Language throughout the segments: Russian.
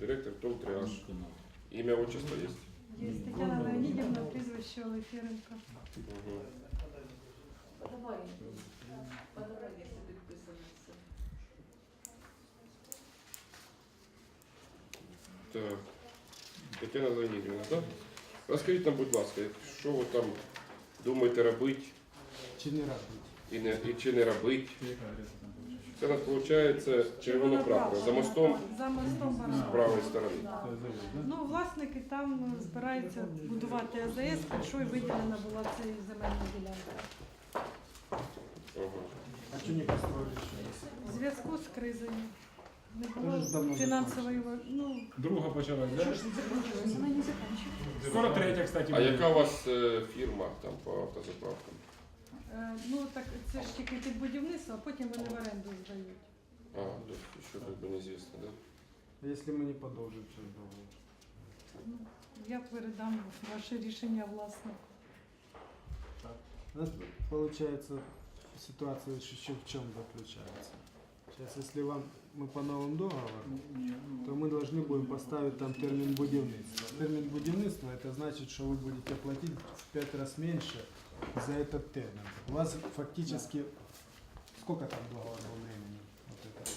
Директор ТОВ «Триаж». Ім'я, отчество є? Є Тетяна Леонідівна, прізвище Олефіренко. Угу. Подавай. Подавай, якщо підписано все. Так. Тетяна Леонідівна, так? Розкажіть нам, будь ласка, що ви там думаєте робити Чи не робити? І, не, і чи не робити? Це у нас виходить червоно прапор за мостом За мостом з Баранова. правої сторони. Ну, власники там збираються будувати АЗС, під що й виділена була ця земельна ділянка. Ага. А що не построили? В зв'язку з кризою. Не було ж давно фінансової, ну, Друга почалась, да? вона не закінчилась. Скоро третя, кстати. А буде. яка у вас е, фірма там по автозаправкам? Е, Ну, так це ж тільки під будівництво, а потім вони в оренду здають. А, то еще как бы неизвестно, да? А Якщо ми не продовжимо цей договор? Ну, я передам ваше рішення власнику. У нас получается ситуация еще в чем заключается. Сейчас, если вам мы по новому договору, то мы должны будем поставить там термин будівництва. Термин будівництва это значит, что вы будете платить в пять раз меньше за этот термин. У вас фактически сколько там договорного времени? Вот это?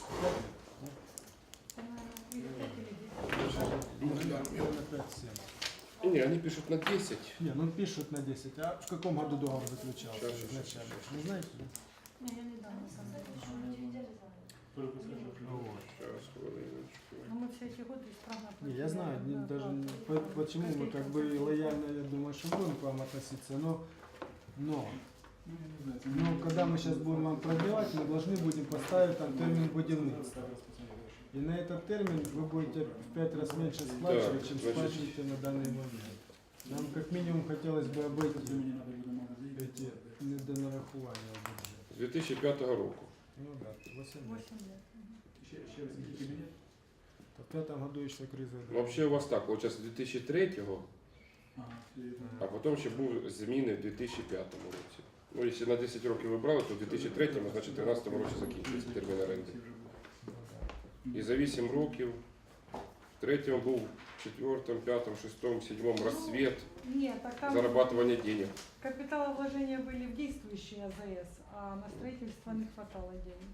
Не, они пишут на 10. Не, ну пишут на 10. А в каком году договор заключался щас, изначально? щас, Не знаете? да? Ні, я не дам на самом деле. Вот. Сейчас. Ну, мы все эти годы исправно Не, я знаю, не- Да, даже не- да. по- почему мы как бы лояльно, я думаю, что будем к вам относиться, но, но, но когда мы сейчас будем вам продлевать, мы должны будем поставить там термин будівництва. И на этот термин вы будете в пять раз меньше сплачивать, чем сплачиваете на данный момент. Нам как минимум хотелось бы обойти эти недонарахування в бюджет. З 2005 року. Ну да, 8 лет. Восемь лет. В пятом году еще криза. Взагалі у вас так, от зараз 2003-го, а потім ще був зміни в 2005 році. Ну, якщо на 10 років ви брали, то в 2003-му, значить в 2013 році закінчується термін оренди. І за 8 років, в третьому був, в четвертому, п'ятому, шестому, седьмому розсвіт, Нет, так там зарабатывание денег. капиталовложения были в действующие АЗС, а на строительство не хватало денег.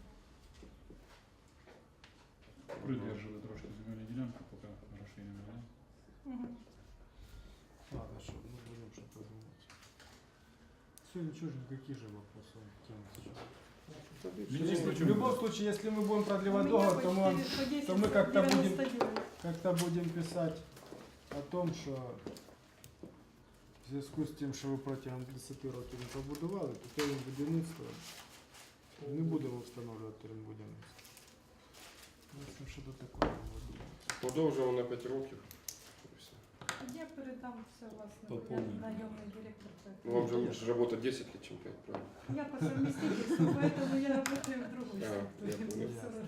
Придержали трошки земельну ділянку, поки грошей немає. Ладно, что, ну будем что-то думать. Все, ничего же, никакие же вопросы. Министр Если- в почему? любом случае, если мы будем продлевать У меня договор, по то мы вам 4, по 10, то мы как-то будем- 99. как-то будем писать о том, що в зв'язку з тим, що ви протягом 10 років не побудували, то термін будівництва не будемо встановлювати термін будівництва. Ну, в общем, що до такого було думати. Подовжував на 5 років. І все. Я передам все власнику, я Пополним. наемный директор. Ну, вам же лучше работать 10 лет, чем 5, правильно? Я по совместительству, поэтому я работаю в другой Ага, я структуре. понял. Всё равно.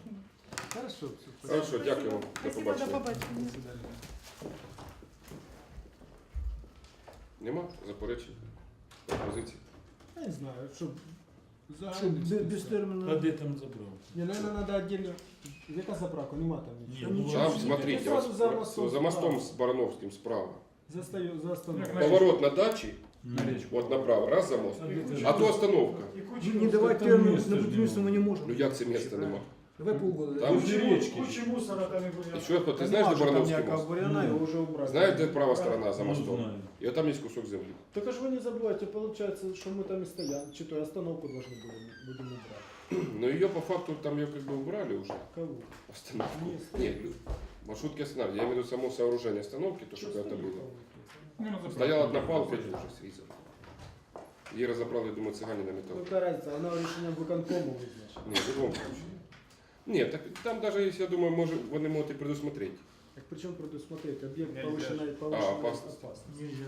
Хорошо, все, Хорошо, дякую вам. До Спасибо, до побачення. До побачення. свидання. Нема заперечень? Пропозицій? Я не знаю, що Що, загальних без, без список. терміну. А де там забрав? Не, наверное, надо отдельно. Яка заправка? Нема там нічого. Ні, ну, нічого. Там, Ничего смотрите, себе. вот Сразу за с- мостом за мостом справа. с Барановским справа. Застаю, за остановку. Як Поворот на даче, На річку. вот направо, раз за мост. А де це? А то остановка. Ну, не давати Там термін місце на ж будівництво ми не можемо. Ну як це місця нема? Давай полгода. Там Кучі річки. Кучі мусора там і І що, ти Та знаєш, нема де ж там Барановський ніякого мост? буряна, його вже убрали. Знаєш, де права сторона за Ну, мостом? знаю. І там є кусок землі. Так а ж вы не забывайте, получается, что мы там и стояли, что то остановку должны будем, будем убрать. Но ее по факту там ее как бы убрали уже. Кого? Остановку. Не, Нет, маршрутки останавливали. Я имею в виду само сооружение остановки, то, что когда-то было. Ну, на заправку. Стояла одна палка, и уже срезала. Її розібрали, думаю, цигані на метал. Ну, какая разница, она решением виконкому визначена. Ні, в любом случае. Ні, так там даже, если, я думаю, може, вони можуть і предусмотреть. Так причем предусмотреть объект Нельзя. повышенной, повышенной А, опасность. опасности. Нельзя.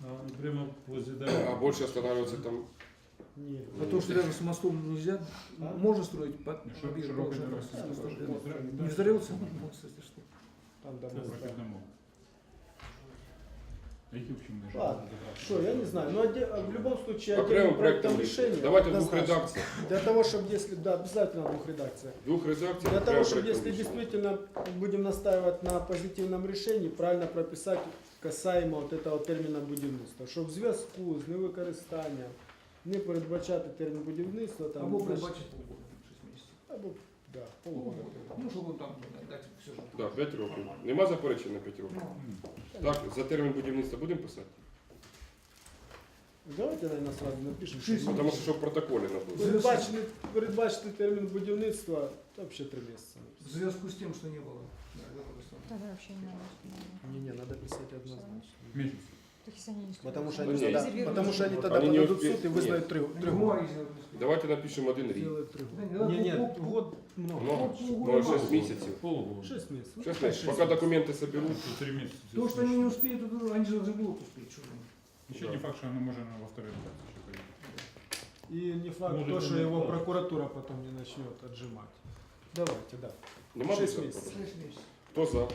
А, прямо возле А дороги. больше останавливаться там. Нет. А то, что рядом с мостом нельзя, А? можно строить под Шир- объект широкой повышенной дороги. опасности. Да, Рядом. да. Не взорвется мост, если что. Там до Це моста. прохідному. А які в чому межі? Ладно, Что, я не знаю, но оде- в любом случае Окремым отдельным проектом проектом решения. решения. Давайте в двух однозначно. редакциях. Для того, чтобы если, да, обязательно в двух редакциях. Двух редакцій. Для того, окремим чтобы проектом если рішення. действительно будем настаивать на позитивном решении, правильно прописать касаемо вот этого терміна будівництва, щоб в зв'язку з невикористанням не передбачати термін будівництва там Або значить, передбачити полгода, 6 місяців. або да, полгода. Ну, щоб там дати все ж. Да, 5 років. Нема заперечень на 5 років. Ну, Так, за термін будівництва будемо писати? Давайте наверное, сразу напишемо. Шість що Тому що щоб в протоколі не було. передбачити, передбачити термін будівництва, то взагалі три місяці. В зв'язку з тим, що не було. Да, використано. Тогда вообще не надо. Не, не, надо писать однозначно. Місяць. Так если они не Потому что Ну, они, не, тогда, резервируют. потому что они тогда Они не подадут в успеют- суд и вызнают три, три года. Бумаги зняли. Давайте напишемо один рік. Делают три Да, года. не, Не, ну, нет, ну, год много. Много? полгода Ну, 6 мало. місяців. Полгода. Шесть месяцев. Ну, Шесть пускай месяцев. шесть Пока документы соберут. Це три місяці. То, что они не успеют, то они же уже будут успеть. Что там? Ще не факт, що воно може на во второй редакції ще поїхати. И не факт Может, то, и что не его факт. прокуратура потом не начнет отжимать. Давайте, да. Нема Шесть більше? місяців. Шесть месяцев. Хто за?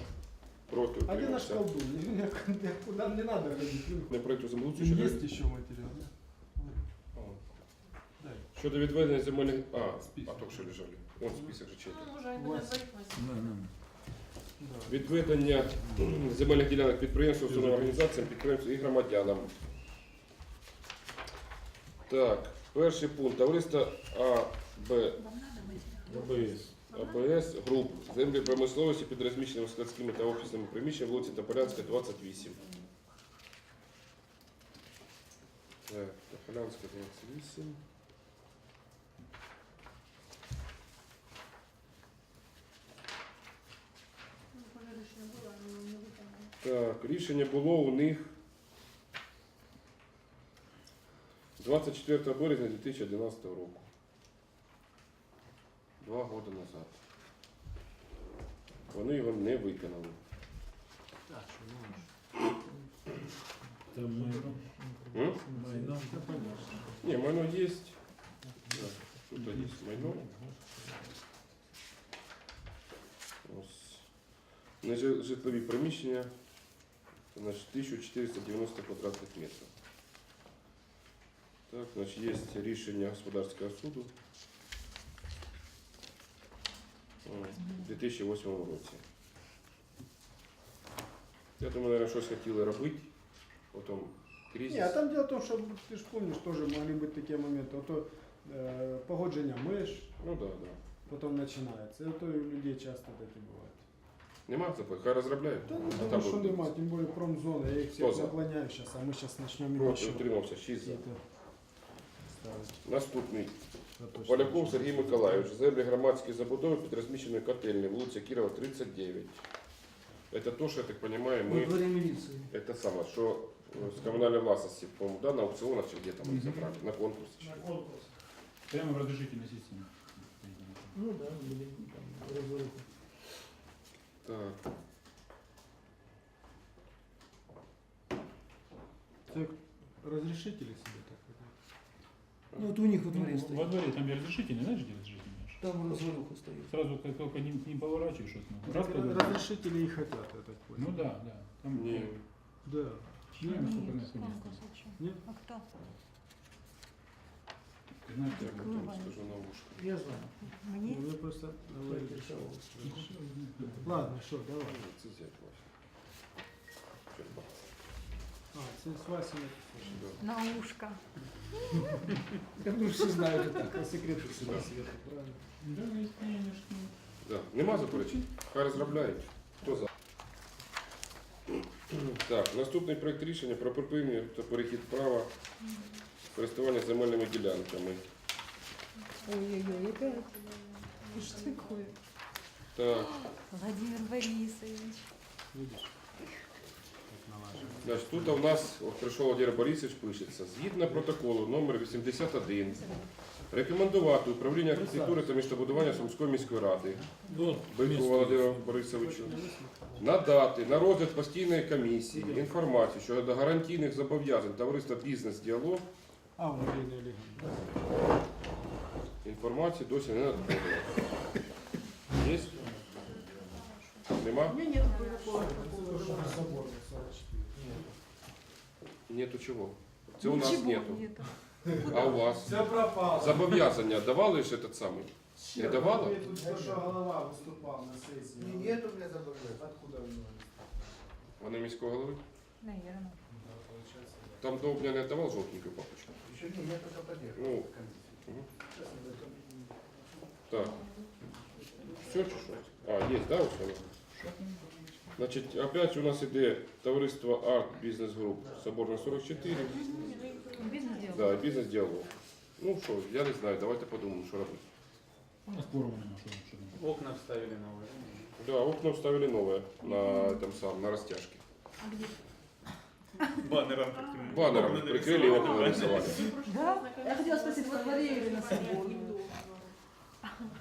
Проти? А где наш утримався? колдун? Куда не надо ходить? Не проєкту землеустрою Есть щодо еще материал, да? А. Щодо відведення земельних. А, а то що лежали. Вон список же читав. Ну, може, і. Да. Відведення земельних ділянок підприємствам, установам, організаціям, підприємствам і громадянам. Так, перший пункт. Товариство АБ, АБС. АБС груп землі промисловості під розміщеними складськими та офісними приміщеннями вулиці Тополянська, 28. Так, Тополянська, 28. Ну, пожежі ж не було, але не виконали. Так, рішення було у них 24 березня 2011 року. Два роки назад. Вони його не виконали. Да, что, ну, Там майно. М? Майно. Ні, майно є. Да, тут є майно. Ось. Нежитлові приміщення. Це значить 1490 квадратних метрів. Так, значить, є рішення господарського суду О, в 2008 році. Я думаю, наверное, щось хотіли робити. Потім кризис. Не, а там дело в том, что ты же помнишь, тоже могли быть такие моменты. Вот то э, погодження меж, Ну так, да, да. потом начинается. Это у людей часто таки бывает. Нема запах, хай розробляють. Да, ну, А думаю, там что буде. нема, тем более промзона. Я их Кто всех за? наклоняю сейчас, а мы сейчас начнем Проти еще утримався 6 за. какие-то ставить. Наступний. Заточки. Поляков Сергій Миколайович. Землі громадські забудови під розміщеною котельні, вулиця Кірова, 39. Это то, що, я так понимаю, Во мы... дворе милиции. Это самое, что с коммунальной властности, по-моему, да, на аукционах чи где там Мгм. их забрали, на конкурсе. чи що. Прямо в разрешительной системе. Ну да, были там разворот. Так. Так, разрешите ли себе так? Ну вот у них во Ну, дворе во стоит. дворе там я разрешительный, знаешь, где разрешительный? Там разворуха стоит. Сразу как только к ним, к ним поворачиваешь, вот, ну, раз разрешители и хотят, я так понял. Ну да, да. Там Не. Да. Не, насколько на сегодня. Нет? А кто? Ты знаешь, Я потом скажу на ушко. Я знаю. Ну, Мне? Мне просто говорили, что-. Ладно, что, давай. Вася. Щерба. А, це с Васей. Да. На ушко. Я думаю, все знают это. По секрету всегда Да. света, правильно? Да, конечно. Да. Нема заперечень? Хай розробляють. Хто за? Так, наступний проект рішення про припинення та перехід права користування земельними ділянками. Ой-ой-ой, опять. И Что такое? Так, Владимир Борисович. Видишь? Как налажено. значить, тут у нас от прийшов Владимир Борисович, пишеться. Згідно протоколу номер 81, рекомендувати управління архітектури та містобудування Сумської міської ради Бойку Володимиру Борисовичу надати на розгляд постійної комісії інформацію щодо гарантійних зобов'язань товариства бізнес-діалог. А, у Марины Олеговны. Інформації досі не надходила. Є? Нема? Не, нет, было Нету чого. Це у нас Ничего нету. нету. А у вас? Все пропало. Зобов'язання давали ж этот самий? Не давала? Я тут что голова выступал на сессии. Нет у меня забавляет. Откуда у него? Вони міського голови? Наверное. Да, получается. да. Там Довбня не давав жовтеньку папочку. Еще не, я только поддерживаю. Ну, мгм. так. Все чи що? А, є, да, ось воно? Значить, опять у нас іде товариство Арт Бізнес Груп Соборна 44. Бизнес делал. Да, бізнес діалог. Ну що, я не знаю, давайте подумаємо, що робити. У нас форума нема, що що там. Окна вставили новые. Да, окна вставили новое на этом самом, на растяжке. А где? Баннером таким. Баннером окна прикрыли, окна нарисовали. нарисовали. Да? Я хотела спросить, во дворе или на соборном?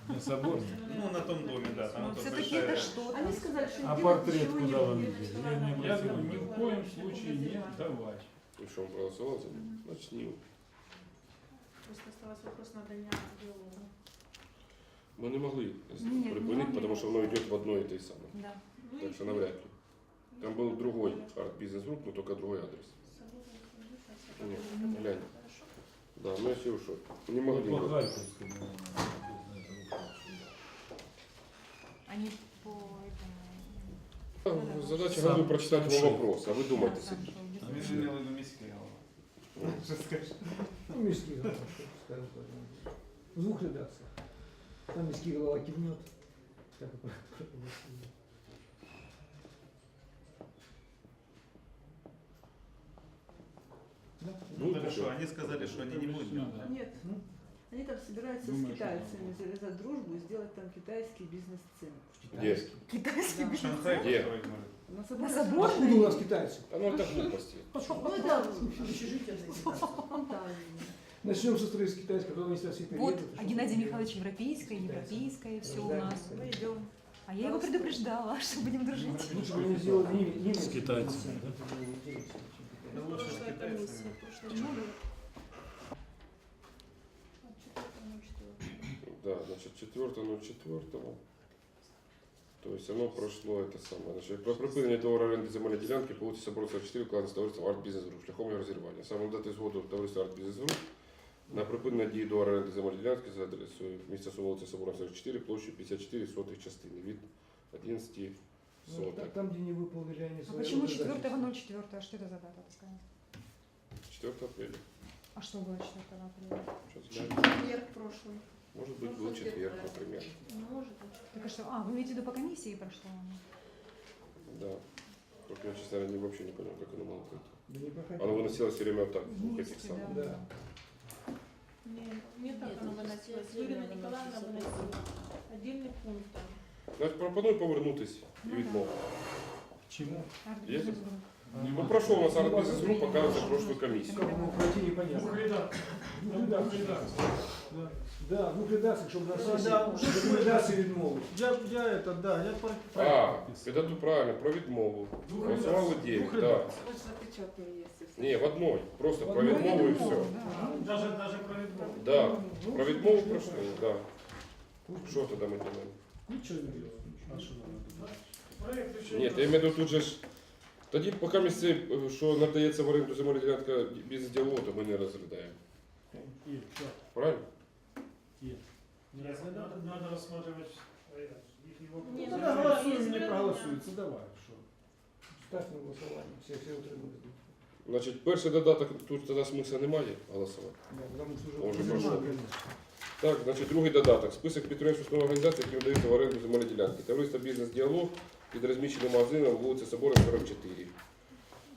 На соборне. Ну, на том доме, да. Там Ну, вот все-таки это что-то. Они сказали, что А портрет ничего не куда будет. идет? Я не Я думаю, Ни в коем случае не давать. Ну що, он проголосовал за него? Значит, не. Просто осталось вопрос на дня диалога. Мы не могли не припинить, могли. потому что оно идет в одно и то самое. Да. Ну Так и что что? навряд ли. Там был другой арт-бизнес-групп, но только другой адрес. Нет, глянь. Да, ну если уж что, не могли. По. Харьковскому Они по этому... А, Задача Сам- головы прочитать сам вам шеф. вопрос, а вы думаете Да, сам себе. шел, А без- мы же имели в виду міське голова. Ну, міський голова, скажем так. В двух редакциях. Там міський голова кивнет. Так и проголосует. Да? Ну, Ну, хорошо, что? они сказали, что они не будут. Надо. Нет. Они там собираются Думаю, с китайцами завязать дружбу и сделать там китайский бизнес-центр. Где? Китайский Да. бизнес. Шанхай Где? На На соборном собор? Откуда у нас китайцы? А ну это глупости. Ну, общежитие. Начнем со строить китайского, потом они все Вот, а Геннадий Михайлович европейское, европейское, все у нас. Мы идем. А я его предупреждала, что будем дружить. Лучше бы не- немецкий С китайцами, да? это было интереснее, чем китайцы. Да лучше с Прошлая китайцами. комиссия, прошлый Ну, Да, значит, 4.04. То есть оно прошло это самое. Значить, про припинення договору оренди земельної ділянки по вулиці Соборна 44 укладено з товариством Арт Бізнес Груп шляхом його розірвання. Саме дати згоду товариства Арт Бізнес Груп на припинення дії договору оренди земельної ділянки за адресою місця вулиця Соборна 44 площею 54 сотих частини від 11 Ну, соток. та- Там, где не выполнили они А свои почему обязательства. 4.04? А что это за дата такая? 4 апреля. А что было 4 апреля? Сейчас глянем. Четверг прошлый. Может быть, был четверг, например. Ну, Может быть. Так а что? А, вы имеете в виду по комиссии прошло? Да. Только я, честно говоря, не- вообще не понял, как оно могло быть. Да не. Оно выносилось все время вот так, в двух этих Вместе, самых. да. Да. Нет, не так Нет, оно ну, выносилось. отдельно Ирина выносится. Николаевна выносила. Отдельный пункт там. Значить, пропоную повернутись і Ну, да. відмовити. Чему? Арт. Ну, прошел у нас арт бизнес групп, показывается прошлую комиссию. Как ему пройти непонятно. Двух редакций. Двух редакций. Да. Да, двух редакций, чтобы на Да, сессии да, уже рекомендации відмови. Я, я это, да, я про... А, піду правильно, про відмову. Голосували 9, да. Вот запечатанные есть. и все. Ні, в одной. Просто В про одной відмову і Відмову, все. да. Даже, даже про відмову. Да. Ну, Про відмову пройшли, да. Що тоді ми думаємо? Ничего не делать. А что надо делать? Проект еще Ні, я маю в виду тут же ж. Тоді, поки місце, що надається в оренду земельна ділянка без діалогу, ми не розглядаємо. Правильно? Є. Не розглядати е, їхні Ні, Ну, ну голосуємо, не проголосується. Давай, що. Ставь на голосування. Всі, всі отримали. Значить, перший додаток тут тоді смисла немає голосувати. Да, тому вже Так, значить, другий додаток. Список підприємств установ організацій, які видаються в оренду земельної ділянки. Товариство бізнес-діалог під розміщеним магазином вулиця Собора 44.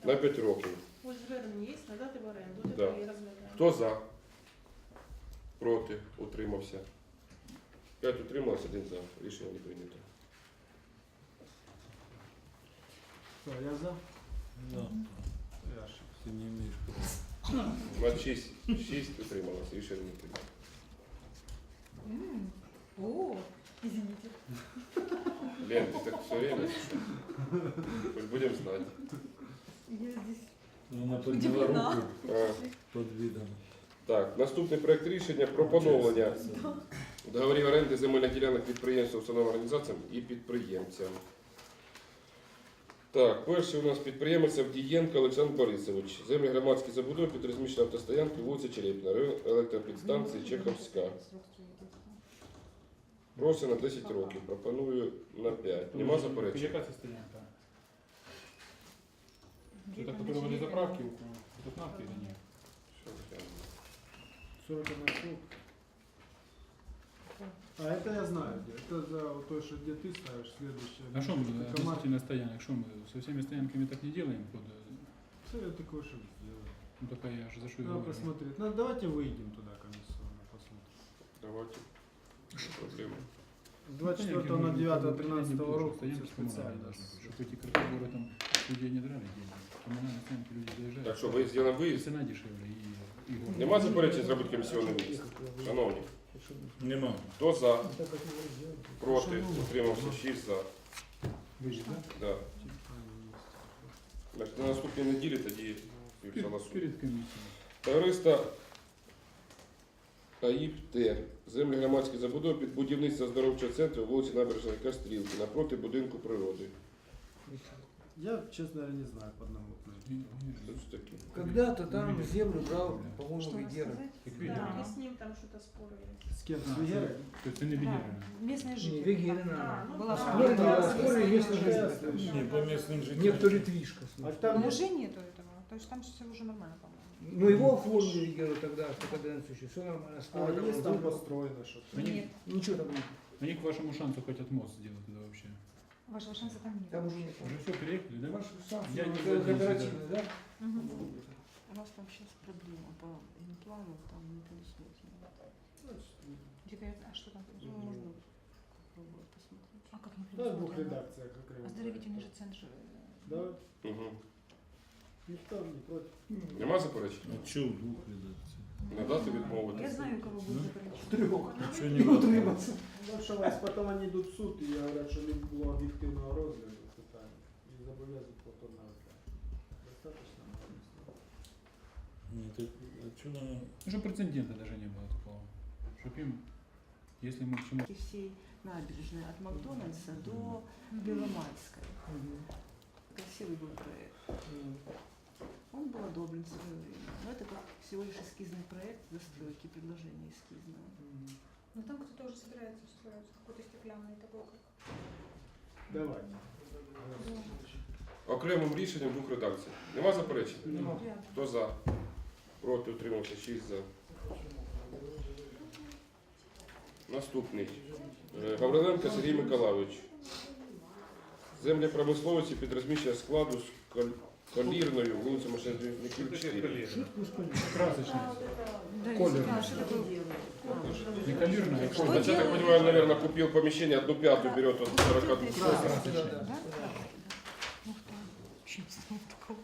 На 5 років. Ось звернення є, надати в оренду. Да. І розглядаємо. Хто за? Проти? Утримався. 5 утрималось, один за. Рішення не прийнято. Что, я за? Да. Я ошибся. Ты не имеешь На 6, 6 утрималось, рішення не прийнято. Лен, ти так все время? Хоть будем знать. Я здесь Она подняла Удивлена. руку. А, под видом. Так, наступний проект рішення про поновлення договорів оренди земельних ділянок підприємствам, установ організаціям і підприємцям. Так, перший у нас підприємець Авдієнко Олександр Борисович. Землі громадські забудови під розміщеною автостоянкою вулиця Черепна, район електропідстанції Чеховська. Просить на 10 років, пропоную на 5. Нема заперечень? Яка це стоянка? Це та, которая возле заправки, тут нафти или нет? Що таке? 41 срок. А это я знаю где. Это за вот то, что где ты ставишь следующее. А что мы относительно стоянок, что мы со всеми стоянками так не делаем? Под, э, Все я такое, что сделаю. ну такая я же за что Надо посмотреть. Ну, давайте выйдем туда комиссионно, посмотрим. Давайте. Проблема. С 24 на 9 13 року це Стоянки специально. коммунальные должны быть. Чтобы эти картогоры там людей не драли деньги. Коммунальные стоянки люди заезжают. Так що, ви зробимо И виїзд? цена дешевле и, и город. Нема заперечень зробити комісіонний виїзд? Шановні, Нема. хто за? Так как его сделать? Проти? Утримався 6 за. Выезд, да? Да. Значить, на наступній неділі тоді Перед, голосуємо. перед комиссией. Товариство АІП Т. Землі громадські забудови під будівництво оздоровчого центру вулиці Набережної Кастрілки напроти будинку природи. Я, честно говоря, не знаю по одному. И- и- Що це таке? Когда-то там землю брал, по-моему, Что Вегера. рассказать? Как Да, видно. мы с ним там что-то спорили. С кем? А, С Вегерой? То есть ты не Да, бедерный. местные Не, жители. Вегерина. А, ну Была да. спорная Ну, да, местная спорили, жители. если же- Не, по местным жителям. Некто Литвишка. А слушай. там Но нет? уже нету этого. То есть там все уже нормально, по-моему. Ну его оформили Вегеру тогда, в каденцию еще. Все нормально. А Скоро там есть там выбор. построено что-то? Они, Нет, Ничего там нет. они к вашему шансу хотят мост сделать туда вообще. вашего шанса там нет. Там уже нет. Уже все переехали, да? Ваш шанс Я на не кооперативный, да? Мгм. У нас там сейчас проблема по импланту, там не предусмотрено. Теперь, а что там? Ну, можно попробовать посмотреть. А как не Да, в двух предусмотрено? редакциях как раз. Оздоровительный же центр. э, Да, Угу. никто не против. Нема заперечень? А что в двух редакциях? Надати Я відмовити. знаю, у кого будет заперечение. Трех. Что И не утриматься. Дальше вас потом они йдуть в суд і говорять, що не було об'єктивного розгляду питання. І зобов'язують повторно розгляд. Достаточно нормально. Нет, это, а что нам... Ну, чтобы прецедента даже не было такого. Чтоб им, если мы к чему... И всей набережной от Макдональдса до Беломайской. Красивый был проект. Он был одобрен в свое время. Но это как всего лишь эскизный проект застройки, предложение эскизное. Ну там кто-то уже собирается устроить какой-то стеклянный такой, как Давай. Окремим рішенням двох редакцій. Нема заперечень? Нема. Рядом. Хто за? Проти утримався 6 за. Наступний. Е, Гавриленко Сергій Миколайович. Землі промисловості під розміщення складу з кол- колірною вулиця Машинників 4. Красочный. Да, Колер. Не колирный, а Значит, я так понимаю, наверное, купил помещение, одну пятую берет от 42. Красочный. Да? Ух ты. Честно, такого.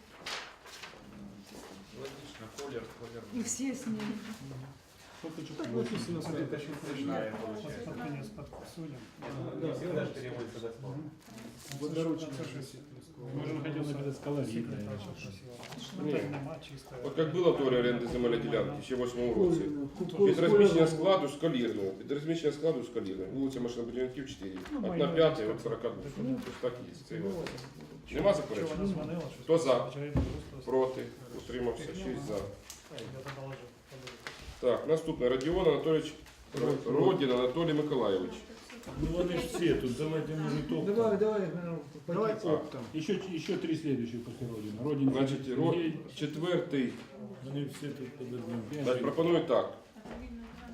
Логично, колер, колер. И все с ними. Водоручно. Может, он хотел написать колоритное. Ні. От як була теорія оренди земельної ділянки ще в 8 році. Під розміщення складу з колірною. Під розміщення складу з колірною. Вулиця Машинобудівників 4. Одна п'ята і от 42. Тобто так є. Це його. Нема заперечень? Хто за? Проти. Утримався. 6 за. Так, наступне. Родіон Анатолійович Ро- Родін Анатолій Миколайович. Ну вони ж всі тут, давайте може Давай, топ. давай, ну, Давай пойти. оптом. Еще, еще три следующих после Родины. Родин, Значить, ро... Сергей, четвертий. Вони всі тут подождемо. Значить, пропоную так. это видно экран.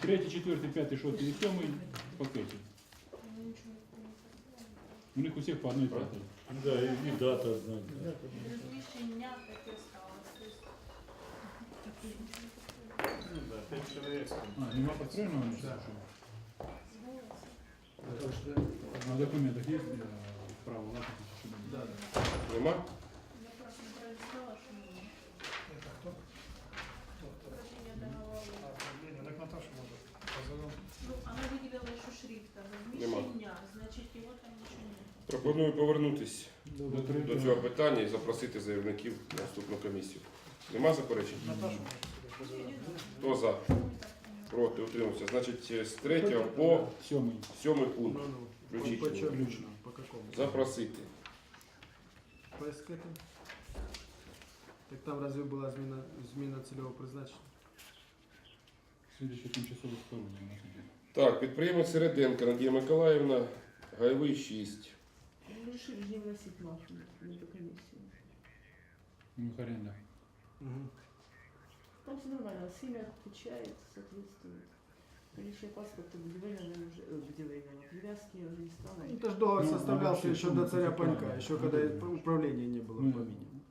третий, четвертый, пятый, шестый и семый пакете. Ну, ничего не понимаю. У них у всех по одной пятой. Да, і, і дата одна. Размещение так и осталось. То есть Ну да, п'ять чоловік. А, нема построенного ничего? На документах є право власності? Нема? Ну, она выделила еще шрифта. Розміщення, значить його там нічого немає. Пропоную повернутися до цього питання і запросити заявників на наступну комісію. Нема заперечень? Хто за? Проти утримався. Значить, з 3 по Семый. 7 пункт Ну, ну, включительно. по чому? По какому? Запросити ПСК там? Так там разве была зміна, зміна цільового призначення? Следующее тимчасове вторгнення у нас іде. Так, підприємець Середенко Надія Миколаївна, Гайвий 6. Мы решили не вносить нашу на эту комиссию. У них оренда. Угу. Там все нормально, семя отвечает, соответствует. Наличие паспорта будивельного уже, э, будивельного, привязки уже не стало. Ну, это ж договор Ну, составлялся еще ну, до царя Панька, еще когда управления не было в помине.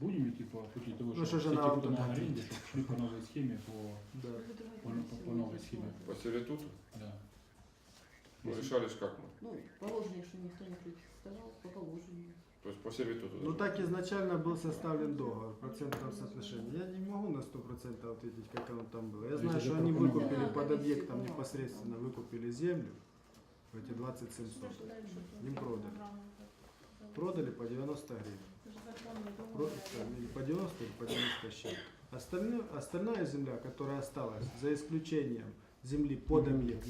будем идти по пути того, Ну, что все те, кто тут на аренде, чтобы шли по новой схеме, по, Да. по, по, по новой схеме. По сервітуту? Да. Ну, решали ж как мы. Ну, положение, что никто не протестовал, по положению. То есть по сервітуту. Ну даже. так изначально был составлен договор в процентном соотношении. Я не могу на 100% ответить, как оно там было. Я знаю, что они выкупили под объектом непосредственно, выкупили землю в эти 27 соток. Им продали. Продали по 90 гривен. Про- там, или по 90 или по 90 с чем. Остальное, остальная земля, которая осталась, за исключением земли под объект,